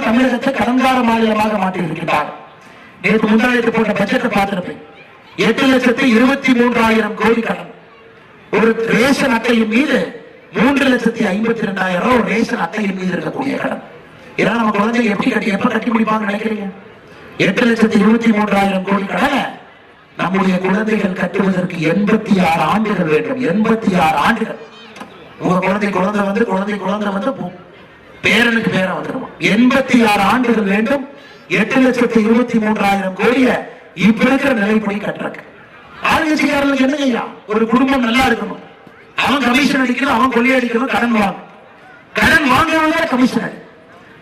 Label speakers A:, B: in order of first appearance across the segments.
A: தமிழகத்தை கடன்கார மாநிலமாக மாற்றியிருக்கிறார் நேற்று முன்னாடி போட்ட பட்ஜெட்டை பார்த்திருப்பேன். எட்டு லட்சத்தி இருபத்தி மூன்றாயிரம் கோடி கடன். ஒரு ரேஷன் அட்டையின் மீது மூன்று லட்சத்தி ஐம்பத்தி ரெண்டாயிரம் ரூபாய் ரேஷன் அட்டையின் மீது இருக்கக்கூடிய கடன். ஏன்னா நம்ம குழந்தைங்க எப்படி கட்டி எப்ப கட்டி முடிப்பாங்கன்னு நினைக்கிறீங்க? எட்டு லட்சத்தி இருபத்தி மூன்றாயிரம் கோடி கடனை நம்முடைய குழந்தைகள் கட்டுவதற்கு எண்பத்தி ஆறு ஆண்டுகள் வேண்டும். எண்பத்தி ஆறு ஆண்டுகள். உங்க குழந்தை குழந்தை வந்து குழந்தை குழந்தை வந்து பேரனுக்கு பேரன் வந்துடும் எண்பத்தி ஆறு ஆண்டுகள் வேண்டும். எட்டு லட்சத்தி இருபத்தி மூன்றாயிரம் கோடிய இப்ப இருக்கிற நிலைப்படி கட்டுறக்கு. ஆளுங்கட்சிக்காரர்களுக்கு என்ன ஐயா ஒரு குடும்பம் நல்லா இருக்கணும். அவன் கமிஷன் அடிக்கணும் அவன் கொள்ளையடிக்கணும் கடன் வாங்க கடன் வாங்குறவங்க கமிஷன் அடி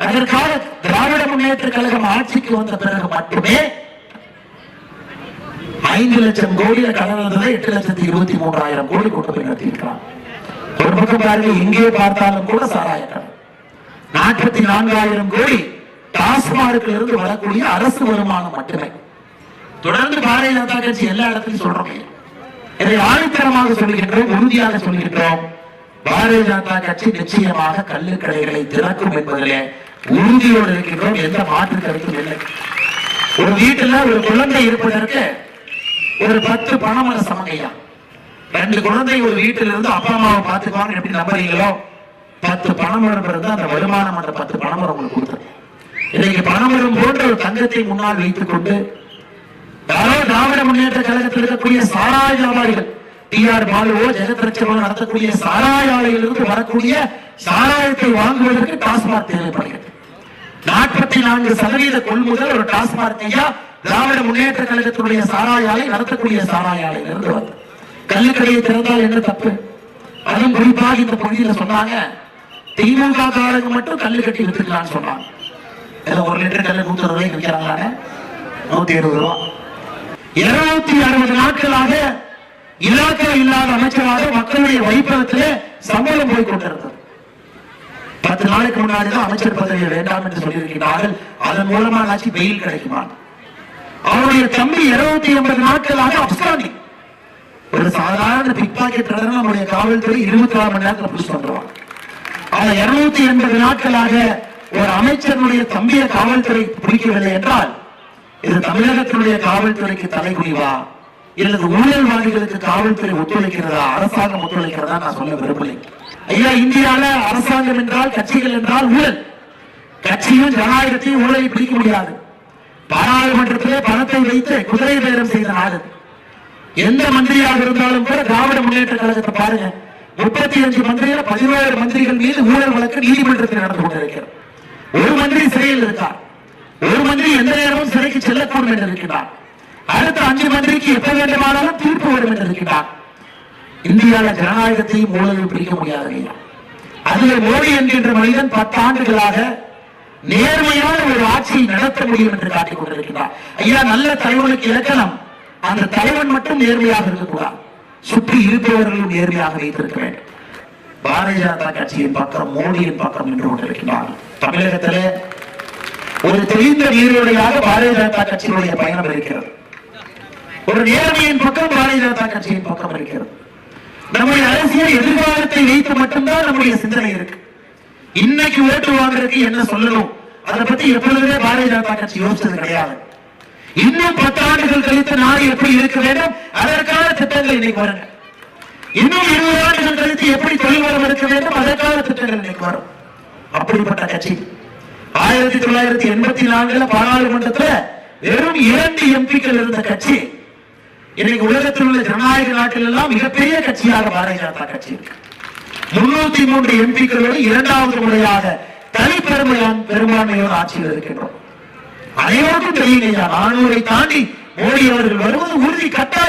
A: அதற்காக திராவிட முன்னேற்ற கழகம் ஆட்சிக்கு வந்த பிறகு மட்டுமே ஐந்து லட்சம் கோடியில கடன் வந்ததை எட்டு லட்சத்தி இருபத்தி மூன்றாயிரம் கோடி கொண்டு போய் நடத்தியிருக்கிறான். ஒரு பக்கம் பாருங்க எங்கே பார்த்தாலும் கூட சாராய நாற்பத்தி நான்காயிரம் கோடி டாஸ்மார்க்ல இருந்து வரக்கூடிய அரசு வருமானம் மட்டுமே. தொடர்ந்து பாரதிய ஜனதா கட்சி எல்லா இடத்திலும் சொல்றோமே. இதை ஆணித்தரமாக சொல்கின்றோம் உறுதியாக சொல்கின்றோம். பாரதிய ஜனதா கட்சி நிச்சயமாக கல்லுக்கடைகளை திறக்கும் என்பதிலே உறுதியோடு இருக்கின்றோம். எந்த மாற்று கருத்தும் இல்லை. ஒரு வீட்டுல ஒரு குழந்தை இருப்பதற்கு ஒரு பத்து பணம் சமங்கையா ரெண்டு குழந்தை ஒரு வீட்டில இருந்து அப்பா அம்மாவை பார்த்துக்குவாங்க எப்படி நம்புறீங்களோ பத்து பணமரம் இருந்தால் அந்த வருமானம் என்ற பத்து பணமரம் உங்களுக்கு இன்னைக்கு பணமரம் போன்ற ஒரு தங்கத்தை முன்னால் வைத்துக் கொண்டு யாரோ திராவிட முன்னேற்ற கழகத்தில் இருக்கக்கூடிய சாராய வியாபாரிகள் டி ஆர் பாலுவோ ஜெகத்ரட்சகோ நடத்தக்கூடிய சாராய ஆலையிலிருந்து வரக்கூடிய சாராயத்தை வாங்குவதற்கு டாஸ்மாக் தேவைப்படுகிறது. நாற்பத்தி நான்கு சதவீத கொள்முதல் ஒரு டாஸ்மாக் ஐயா திராவிட முன்னேற்ற கழகத்தினுடைய சாராய ஆலை நடத்தக்கூடிய சாராய ஆலையிலிருந்து வந்து கல்லுக்கடையை திறந்தால் என்ன தப்பு? அதுவும் குறிப்பாக இந்த பகுதியில் சொன்னாங்க திமுக காரங்க மட்டும் கல்லு கட்டி வித்துக்கலாம்னு சொன்னாங்க. ஏதோ ஒரு லிட்டர் கல்லு நூத்தி அறுபது ரூபாய்க்கு விற்கிறாங்க நூத்தி இருபது ரூபா. இருநூத்தி அறுபது நாட்களாக இலாக்கா இல்லாத அமைச்சராக மக்களுடைய வைப்பகத்திலே சம்பளம் போய் கொண்டிருந்தது. பத்து நாளைக்கு முன்னாடி தான் அமைச்சர் பதவி வேண்டாம் என்று சொல்லியிருக்கிறார்கள். அதன் மூலமா ஆட்சி வெயில் கிடைக்குமா? அவருடைய தம்பி இருநூத்தி எண்பது நாட்களாக அப்சாண்டி ஒரு சாதாரண பிக் பாக்கெட் நம்முடைய காவல்துறை இருபத்தி நாலு மணி நேரத்தில் புடிச்சு வந்துருவாங்க. நூத்தி எண்பது நாட்களாக ஒரு அமைச்சருடைய தம்பிய காவல்துறை பிடிக்கவில்லை என்றால் இது தமிழகத்தினுடைய காவல்துறைக்கு தலைகுனிவா? இல்லது ஊழல்வாதிகளுக்கு காவல்துறை ஒத்துழைக்கிறதா? அரசாங்கம் ஒத்துழைக்கிறதா நான் சொல்ல விரும்பலை. ஐயா இந்தியால அரசாங்கம் என்றால் கட்சிகள் என்றால் ஊழல். கட்சியும் ஜனநாயகத்தையும் ஊழலை பிடிக்க முடியாது. பாராளுமன்றத்திலே பணத்தை வைத்து குதிரை பேரம் செய்த நாடு. எந்த மந்திரியாக இருந்தாலும் கூட திராவிட முன்னேற்ற கழகத்தை பாருங்க. முப்பத்தி அஞ்சு மந்திரிகள் பதினோரு மந்திரிகள் மீது ஊழல் வழக்கு நீதிமன்றத்தில் நடந்து கொண்டிருக்கிறது. ஒரு மந்திரி சிறையில் இருக்கார். ஒரு மந்திரி எந்த நேரமும் சிறைக்கு செல்லக்கூடும் என்று இருக்கிறார் அடுத்த அஞ்சு மந்திரிக்கு எப்ப வேண்டுமானாலும் தீர்ப்பு வரும் என்று இருக்கிறார் இந்தியாவில் ஜனநாயகத்தையும் ஊழலையும் பிடிக்க முடியாது அதில் மோடி என்கின்ற மனிதன் பத்தாண்டுகளாக நேர்மையான ஒரு ஆட்சியை நடத்த முடியும் என்று காட்டிக் கொண்டிருக்கிறார். ஐயா நல்ல தலைவனுக்கு இலக்கணம். அந்த தலைவன் மட்டும் நேர்மையாக இருக்கக்கூடாது. சுற்றி இருப்பவர்களும் நேர்மையாக வைத்திருக்க வேண்டும். பாரதிய ஜனதா கட்சியின் பக்கம் மோடியின் பக்கம் நின்று கொண்டிருக்கிறார். தமிழகத்தில் ஒரு தெளிந்த நீர்வழியாக பாரதிய ஜனதா கட்சியினுடைய பயணம் இருக்கிறது. ஒரு நேர்மையின் பக்கம் பாரதிய ஜனதா கட்சியின் பக்கம் இருக்கிறது. நம்முடைய அரசியல் எதிர்காலத்தை வைத்து மட்டும்தான் நம்முடைய சிந்தனை இருக்கு. இன்னைக்கு ஓட்டு வாங்குறதுக்கு என்ன சொல்லணும்? அதை பத்தி எப்பொழுதுமே பாரதிய ஜனதா கட்சி யோசிச்சது கிடையாது. இன்னும் பத்து ஆண்டுகள் கழித்து நாடு எப்படி இருக்க வேண்டும்? அதற்கான திட்டங்கள் இன்னைக்கு வருங்க இன்னும் இருபது ஆண்டுகள் கழித்து எப்படி தொழில் இருக்க வேண்டும்? அதற்கான திட்டங்கள் இன்னைக்கு வரும் அப்படிப்பட்ட கட்சி. ஆயிரத்தி தொள்ளாயிரத்தி எண்பத்தி நான்குல பாராளுமன்றத்துல வெறும் இரண்டு எம்பிக்கள் இருந்த கட்சி. இன்னைக்கு உலகத்தில் உள்ள ஜனநாயக நாட்டில் எல்லாம் மிகப்பெரிய கட்சியாக பாரதிய ஜனதா கட்சி இருக்கு. முன்னூத்தி மூன்று எம்பிக்களோடு இரண்டாவது முறையாக தனிப்பெருமையான் பெரும்பான்மையோடு ஆட்சியில் இருக்கின்றோம். அனைவருக்கும் தெரியுங்க நானூரை தாண்டி மோடி அவர்கள் வருவது உறுதி கட்டாயம்.